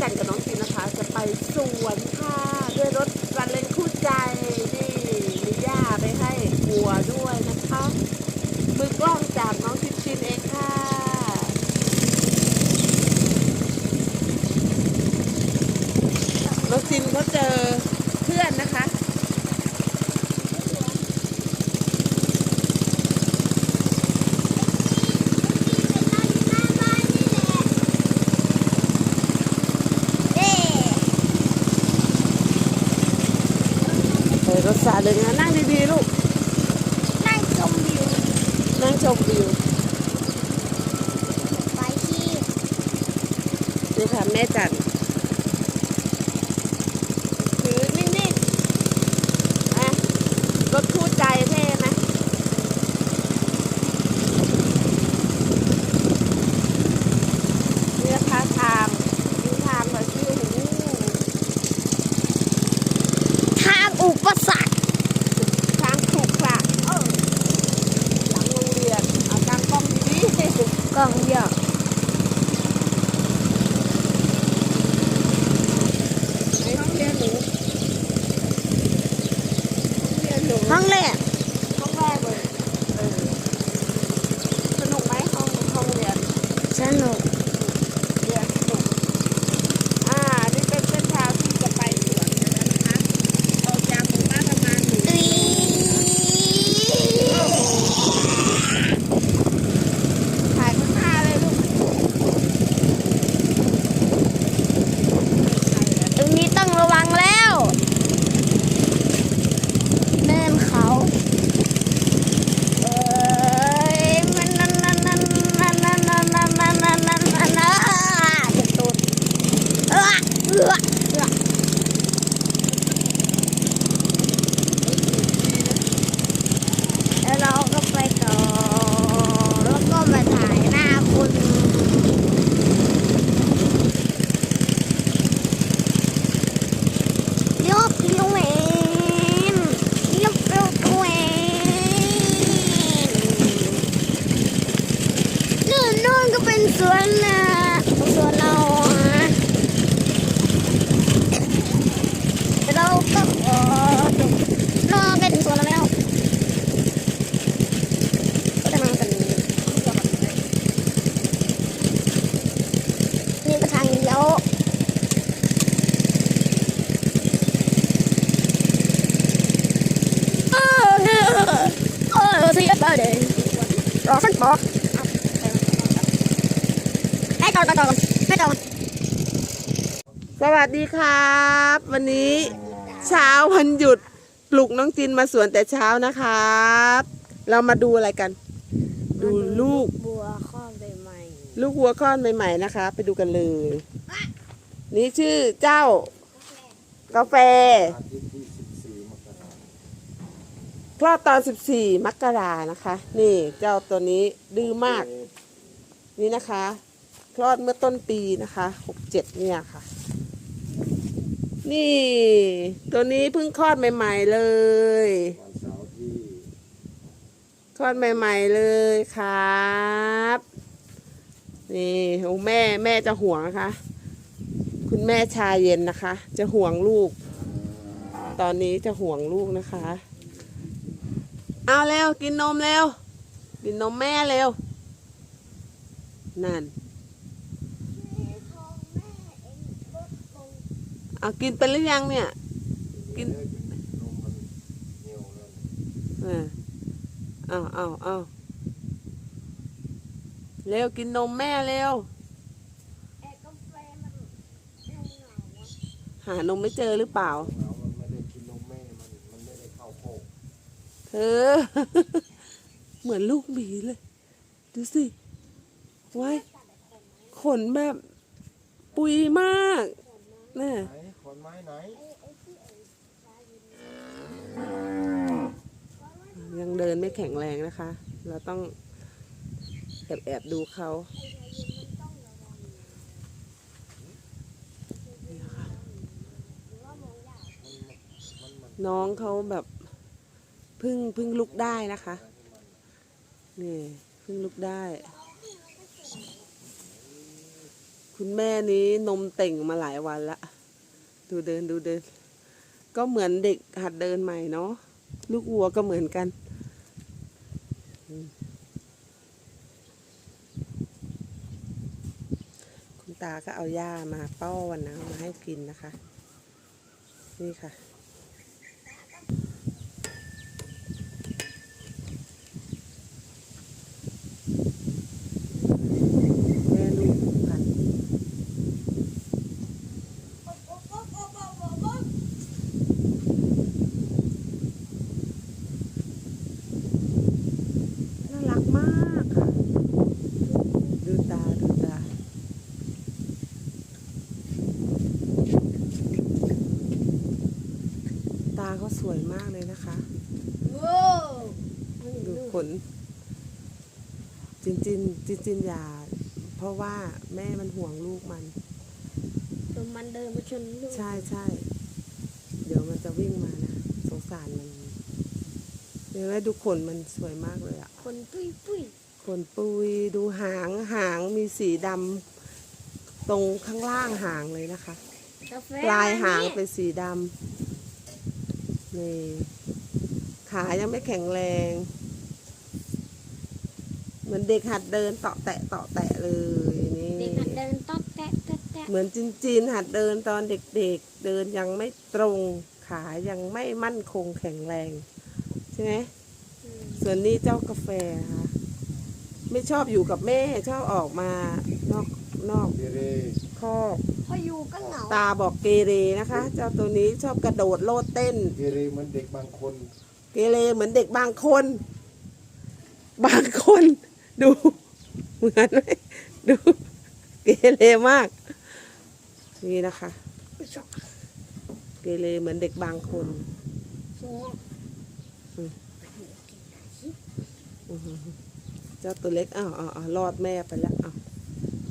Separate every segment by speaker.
Speaker 1: จันกับน้องจีนนะคะ จะไปสวนค่ะด้วยรถรันเลนคู่ใจนี่มีย่าไปให้วัวด้วยนะคะมือกล้องจากน้องชินชินเองจินเขาเจอเพื่อนนะคะ เฮ้ย รถซาเล้งนะนั่งดีๆลูก
Speaker 2: นั่งชมวิว
Speaker 1: นั่งชมวิว
Speaker 2: ไปที่
Speaker 1: นี่ค่ะแม่จันถื เสี
Speaker 2: ร
Speaker 1: อสักบ
Speaker 2: อ
Speaker 1: ก
Speaker 2: ให้จอดจอดจอดให้จอด
Speaker 1: สวัสดีครับ วันนี้เช้าวันหยุดปลุกน้องจินมาสวนแต่เช้านะครับ เรามาดูอะไรกัน ดูลูก
Speaker 2: บัวข้อใบใหม่
Speaker 1: ลูกวัวคลอดใหม่ๆนะคะ ไปดูกันเลย นี่ชื่อเจ้ากาแฟ คลอดตอน 14 มกรานะคะ นี่เจ้าตัวนี้ดื้อมาก นี่นะคะ คลอดเมื่อต้นปีนะคะ 67 เนี่ยค่ะ นี่ ตัวนี้เพิ่งคลอดใหม่ ๆ เลยคลอดใหม่ ๆ เลยครับ นี่โอ้แม่แม่จะห่วงนะคะ คุณแม่ชาเย็นนะคะ จะห่วงลูก ตอนนี้จะห่วงลูกนะคะ เอาเร็วกินนมเร็วกินนมแม่เร็ว นั่น เอากินไปหรือยังเนี่ย กินเออเอาเอาเอาเร็วกินนมแม่เร็ว หานมไม่เจอหรือเปล่า เธอเหมือนลูกหมีเลย ดูสิไว้ขนแบบปุยมากน่ะ
Speaker 3: ไหนขอนไม้ไหน
Speaker 1: ยังเดินไม่แข็งแรงนะคะ เราต้องแอบแอบดูเขานี่นะคะน้องเขาแบบเพึ่งพึ่งลุกได้นะคะนี่พึ่งลุกได้ คุณแม่นี้นมเต่งมาหลายวันละดูเดินดูเดิน ก็เหมือนเด็กหัดเดินใหม่เนาะลูกวัวก็เหมือนกันคุณตาก็เอาหญ้ามาป้อนนะมาให้กินนะคะ นี่ค่ะ แม่ลูกกัน น่ารักมากค่ะ ดูตา ดูตา ตาเขา สวยมากเลยนะคะ
Speaker 2: ว้าว
Speaker 1: ดูขนจินจินจินจินอย่า เพราะว่าแม่มันห่วงลูกมัน
Speaker 2: ตัวมันเดินมาชนลูก
Speaker 1: ใช่ใช่เดี๋ยวมันจะวิ่งมานะสงสารมันเดี๋ยวแม่ดูขนมันสวยมากเลยอะ
Speaker 2: คนปุ้ยปุ้ย
Speaker 1: ขนปุยดูหางหางมีสีดำตรงข้างล่างหางเลยนะคะ
Speaker 2: กาแฟ
Speaker 1: ปลายหาง
Speaker 2: นี่
Speaker 1: เป็นสีดำ นี่ขายังไม่แข็งแรง เหมือนเด็กหัดเดินเตาะแตะเตาะแตะเลยนี่
Speaker 2: เด็กหัดเดินต๊อกแตะแตะแตะ
Speaker 1: เหมือนจินจินหัดเดินตอนเด็กๆเดินยังไม่ตรง ขายังไม่มั่นคงแข็งแรง ใช่ไหม
Speaker 2: อืม
Speaker 1: ส่วนนี้เจ้ากาแฟนะคะไม่ชอบอยู่กับแม่ชอบออกมานอกนอก
Speaker 3: เกเร
Speaker 1: คอก
Speaker 2: พออยู่ก็เหงา
Speaker 1: ตาบอกเกเรนะคะ เจ้าตัวนี้ชอบกระโดดโลดเต้น
Speaker 3: เกเรเหมือนเด็กบางคน
Speaker 1: เกเรเหมือนเด็กบางคน บางคน ดูเหมือนไหมดูเกเรมาก นี่นะคะ เกเรเหมือนเด็กบางคน
Speaker 2: สวง
Speaker 1: อื้อหือเจ้าตัวเล็กอ้าวอ้าวอ้าวรอดแม่ไปแล้วอ้าว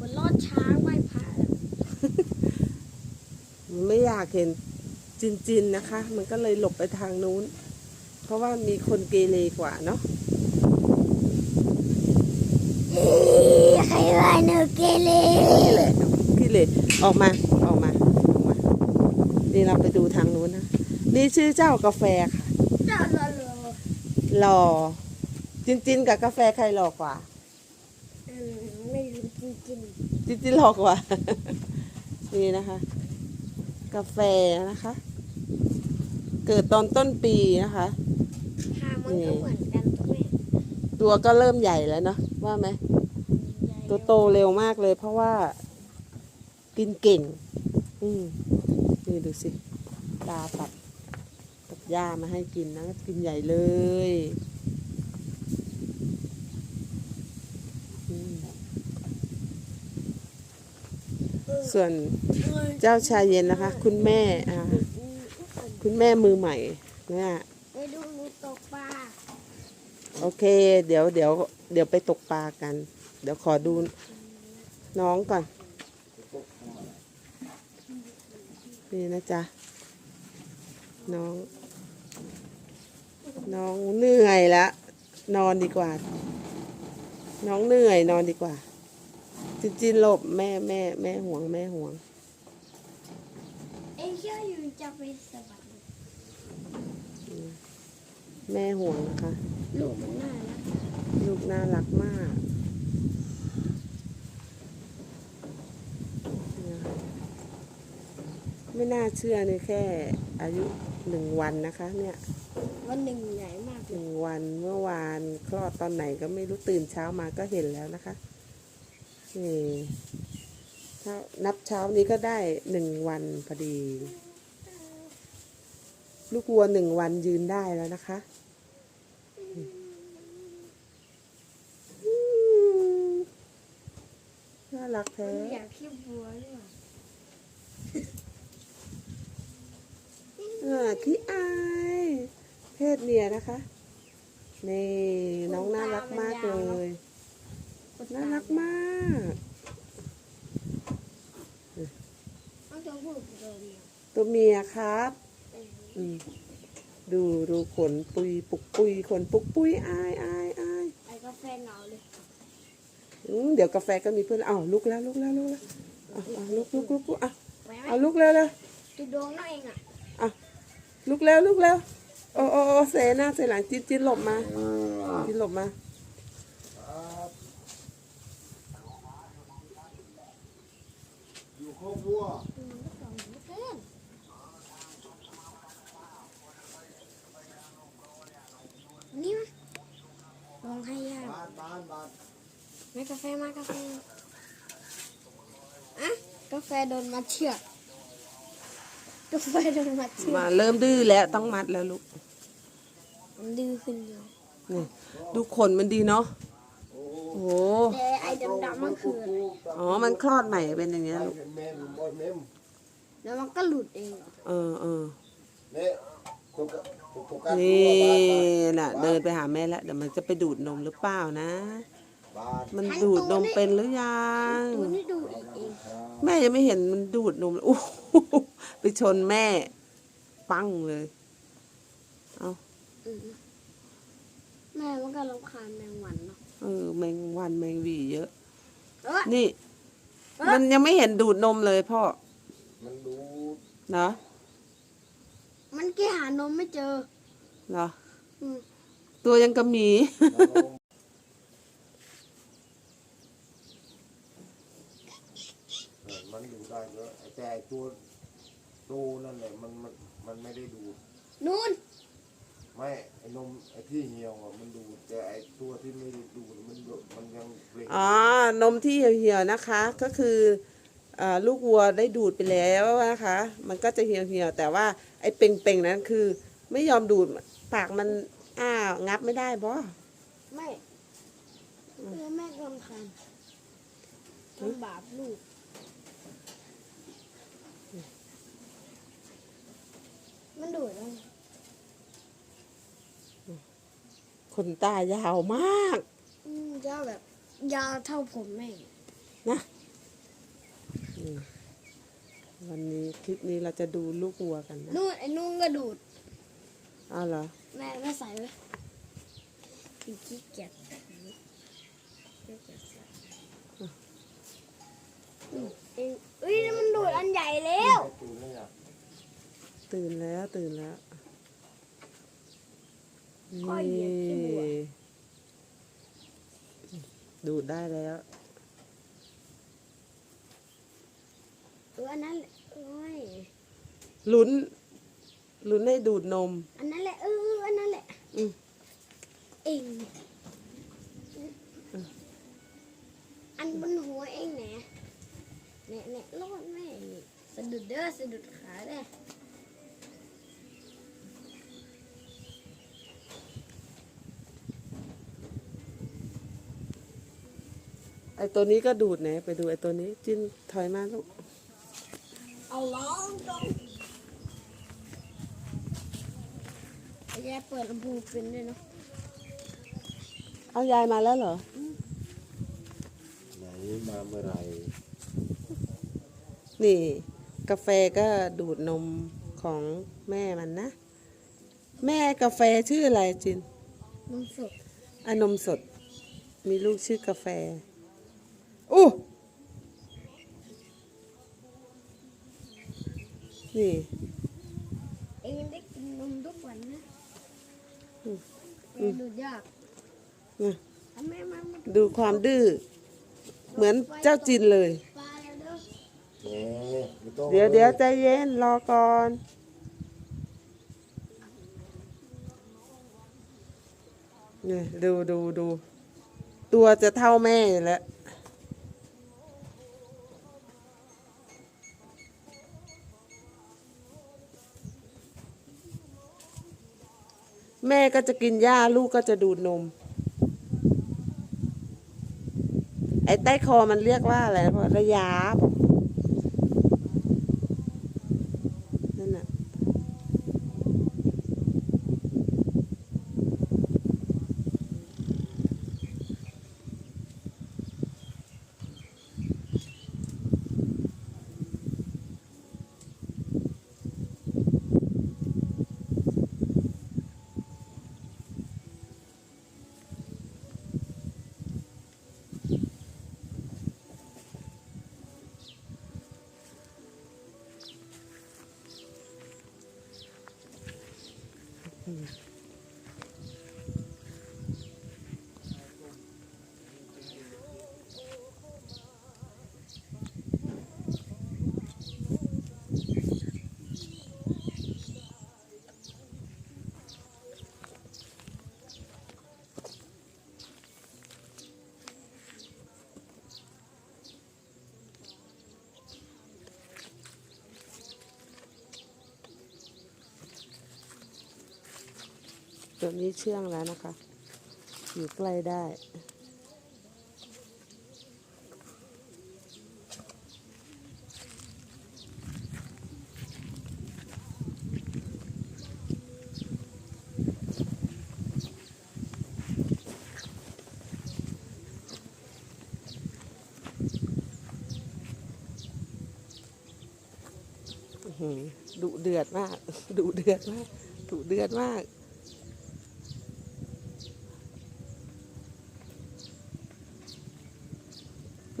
Speaker 2: บนรอดช้างไหว้พระ
Speaker 1: มัน ไม่อยากเห็นจินจินๆนะคะ มันก็เลยหลบไปทางนู้น เพราะว่ามีคนเกเรกว่าเนาะ
Speaker 2: ใครว่าเนอเกเร
Speaker 1: นี่แหละพี่เลยออกมาออกมาออกมา นี่เราไปดูทางนู้นนะ นี่ชื่อเจ้ากาแฟค่ะ
Speaker 2: เจ้าละเลอ
Speaker 1: หล่อจินจินกับกาแฟใครหล่อกว่า
Speaker 2: อืมไม่รู้จริง
Speaker 1: จินจินหล่อกว่า นี่นะคะ กาแฟนะคะ เกิดตอนต้นปีนะคะ
Speaker 2: ๆทางมันก็เหมือนกันทุกแม่
Speaker 1: ตัวก็เริ่มใหญ่แล้วเนาะว่าไหมตัวโตเร็วมากเลย เพราะว่า กินเก่ง อืมนี่ดูสิตาตัดตัดหญ้ามาให้กินนะกินใหญ่เลยอืม ส่วนเจ้าชายเย็นนะคะ คุณแม่อ่าคุณแม่มือใหม่เนี่ย
Speaker 2: ไปดูหนูตกปลา
Speaker 1: โอเค เดี๋ยวเดี๋ยวเดี๋ยวไปตกปลากัน เดี๋ยวขอดูน้องก่อน นี่นะจ๊ะ น้อง น้องเหนื่อยแล้วนอนดีกว่า น้องเหนื่อยนอนดีกว่า จินจินหลบแม่แม่แม่ห่วงแม่ห่วง
Speaker 2: เอ็งเชื่ออยู่จะไปสะบัด
Speaker 1: แม่ห่วงนะคะ
Speaker 2: ลูกมันน่ารัก
Speaker 1: ลูกน่ารักมากเนี่ยไม่น่าเชื่อเลยแค่อายุหนึ่งวันนะคะ เนี่ย
Speaker 2: วันหนึ่งใหญ่มาก
Speaker 1: ห
Speaker 2: เลย
Speaker 1: นึ่งวันเมื่อวานคลอดตอนไหนก็ไม่รู้ตื่นเช้ามาก็เห็นแล้วนะคะ นี่ถ้านับเช้านี้ก็ได้หนึ่งวันพอดี ลูกวัวหนึ่งวันยืนได้แล้วนะคะอืมน่ารักแท้
Speaker 2: อยากขี้บัวด้วยว่ะ
Speaker 1: อ่าขี้อาย เพศเมียนะคะ นี่ น้องน่ารักมากเลย น่ารักมาก
Speaker 2: ต้องจะพูดเดิมเนี่ย
Speaker 1: ตัวเมียครับอืมดูดูขนปุยปุกปุยขนปุกปุยอายอายอาย
Speaker 2: ไอ้กาแฟเหงาเลย
Speaker 1: อืมเดี๋ยวกาแฟก็มีเพื่อนอ้าวลุกแล้วลุกแล้วลุกแล้วเอาเอาลุกลุกลุกลุกอะ
Speaker 2: ไหวไหม
Speaker 1: เอาลุกเร็วเร็ว
Speaker 2: จะโดนน้องเองอะ
Speaker 1: ลุกเร็วลุกเร็วโอ้โอ้โอ้เสหน้าเสหลังจิ้นจิ้นหลบมาจิ้นหลบมา
Speaker 3: อยู่ครอบ วัว
Speaker 2: อืมก็สองไม่เกินนี่มั้ยลองให้ยาก
Speaker 3: บ้านบ้านบ้าน
Speaker 2: มากาแฟมากาแฟอะกาแฟโดนมาเชือกกาแฟโดนมาเชือก
Speaker 1: มาเริ่มดื้อแล้วต้องมัดแล้วลูก
Speaker 2: มันดื้อขึ้นเยอะ
Speaker 1: นี่ดูขนมันดีเนาะ โอ้โห
Speaker 2: แต่ไอ้ดำๆมันคืออะไร
Speaker 1: อ๋อ มันคลอดใหม่เป็นอย่างเงี้ยลูก
Speaker 3: เป็นเมมบอยเมม
Speaker 2: แล้วมันก็หลุดเองเหรอ
Speaker 1: เออเออ
Speaker 3: เนี่ยตัวกตัวตัวกัน
Speaker 1: นี่
Speaker 3: บ้าน
Speaker 1: น่ะ เดินไปหาแม่แล้วเดี๋ยวมันจะไปดูดนมหรือเปล่านะ
Speaker 3: บ้าน
Speaker 1: มันดูดนมเป็นหรือยัง
Speaker 2: ตัวนี้ดูอีกเอง
Speaker 1: แม่ยังไม่เห็นมันดูดนมเลยโอ้โหไปชนแม่ ปั้งเลยเอา
Speaker 2: อืมแม่มันก็รำคาญแมงวัน เนาะ
Speaker 1: เออแมงวันแมงหวีเยอะ
Speaker 2: เออ
Speaker 1: นี่
Speaker 2: เอ๊ะ
Speaker 1: มันยังไม่เห็นดูดนมเลยพ่อ
Speaker 3: มันดู
Speaker 1: เนาะ
Speaker 2: มันแค่หานมไม่เจอ
Speaker 1: เหรอ
Speaker 2: อืม
Speaker 1: ตัวยังกระหมี
Speaker 3: เออมันดูได้ก็แต่ไอ้ตัวโตนั่นแหละมันมันมันไม่ได้ดู
Speaker 2: นู่น
Speaker 3: ไม่ไอ้นมไอ้ที่เหี่ยวอะมันดูแต่ไอ้ตัวที่ไม่ได้ดูมันดูมันยังเปล่ง
Speaker 1: อ๋อนมที่เหี่ยวๆนะคะก็คืออ่าลูกวัวได้ดูดไปแล้วนะคะ มันก็จะเหี่ยวๆแต่ว่าไอ้เป่งๆนั้นคือ ไม่ยอมดูดปากมันอ้างับไม่ได้บ่
Speaker 2: ไม่เออแม่ก็รำคาญทำบาปลูก มันดูดแล้ว
Speaker 1: ขนตายาวมาก
Speaker 2: อืมยาวแบบ ยาวเท่าผมแม่
Speaker 1: วันนี้คลิปนี้เราจะดูลูกวัวกันนะ
Speaker 2: นู่นไอ้นุ่งก็ดูด
Speaker 1: อ้าวเหรอ
Speaker 2: แม่ไม่ใส่ไว้ขี้ขี้เกียจใส่ขี้เกียจใส่อืมเองเอ้ยมันดูดอันใหญ่แล้ว
Speaker 3: ไอ้ตัวนี่อะ
Speaker 1: ตื่นแล้วตื่นแล้ว
Speaker 2: ค่อยเหยียบขี้วัว
Speaker 1: ดูดได้แล้ว
Speaker 2: เอออันนั้นแหละโอ้ย
Speaker 1: ลุ้น ลุ้นให้ดูดนม
Speaker 2: อันนั้นแหละเอออันนั้นแหละ
Speaker 1: อืม
Speaker 2: เองอันบนหัวเองแหนะเนี่ยเนี่ยรอดแม่นี่สะดุดเด้อสะดุดขาเด้อ
Speaker 1: ไอตัวนี้ก็ดูดไหนไปดูไอตัวนี้ จิ้นถอยมาลูก
Speaker 2: เอาล้องตรงไอ้ยายเปิดลำโพงเป็นด้วยเนาะ
Speaker 1: เอายายมาแล้วเหรอ
Speaker 3: ไหนมาเมื่อไหร่
Speaker 1: นี่ กาแฟก็ดูดนมของแม่มันนะ แม่กาแฟชื่ออะไรจิน
Speaker 2: นมสด
Speaker 1: อานมสด มีลูกชื่อกาแฟ อู้นี่
Speaker 2: เองได้กินนมทุกวันนะ
Speaker 1: อืม
Speaker 2: ไม่ดูยาก
Speaker 1: นี่
Speaker 2: ทำไมมันมา
Speaker 1: ดูความดื้อ เหมือนเจ้าจินเลย
Speaker 2: ปลาแล้วเด้อ
Speaker 3: แหมไม่ต้อง
Speaker 1: เดี๋ยวเดี๋ยวใจเย็น รอก่อน นี่ดูดูดู ตัวจะเท่าแม่อยู่แล้ว แม่ก็จะกินหญ้าลูกก็จะดูดนม ไอ้ใต้คอมันเรียกว่าอะไรนะพ่อระยาบอก Thank you. ตัวนี้เชื่องแล้วนะคะ อยู่ใกล้ได้ ดุเดือดมาก ดุเดือดมากดุเดือดมาก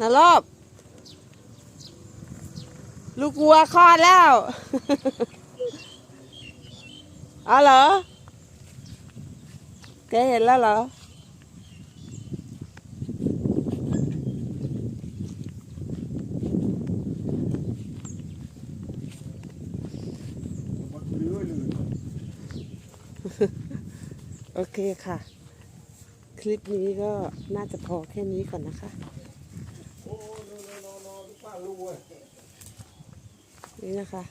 Speaker 1: นารอบ ลูกวัวคลอดแล้วอ๋อเหรอแกเห็นแล้วเหรอ
Speaker 3: มันเลื้อยเลย
Speaker 1: โอเคค่ะ คลิปนี้ก็น่าจะพอแค่นี้ก่อนนะคะ
Speaker 3: โอ้นอนนอนนอนป้ารู้เว้ย
Speaker 1: นี่นะคะ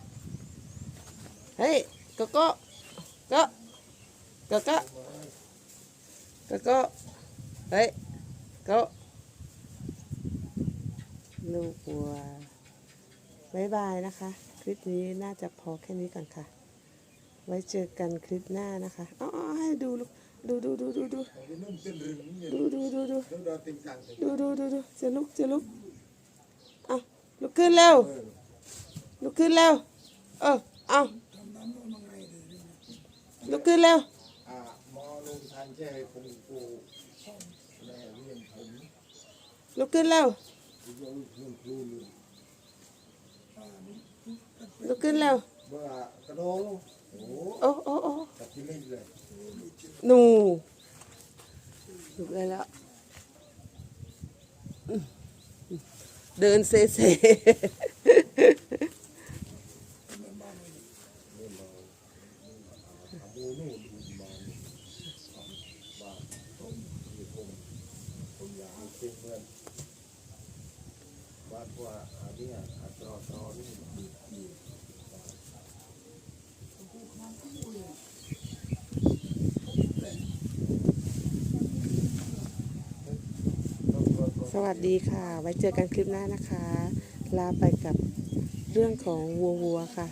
Speaker 1: เฮ้ยกโก้โก็กโก้โกโก้เฮ้ยก็ลูกวัวบายบายนะคะ คลิปนี้น่าจะพอแค่นี้ก่อนค่ะ ไว้เจอกันคลิปหน้านะคะอ๋อให้ดูลูกดูดูดูดูดูดูดูดูดู
Speaker 3: ดู
Speaker 1: ดูดูดูดูจะลุกจะลุกอะลุกขึ้นเร็ว ลุกขึ้นแล้ว เออ เอาลุกขึ้น
Speaker 3: แล้ว
Speaker 1: ลุกขึ้นแล้ว
Speaker 3: ลุ
Speaker 1: กขึ้นแล้ว
Speaker 3: โอ้
Speaker 1: โอ้โอ้หนูลุกได้แล้ว เดินเซ่เซ
Speaker 3: อาโมนู่นดูมาบ้านผมอยู่ผมผมอยากให้เป็นเพื่อนบ้านว่าอันเนี้ยอัตราตรอนี่
Speaker 1: ส วัสดีค่ะ ไว้เจอกันคลิปหน้านะคะ ลาไปกับเรื่องของวัววัวค่ะ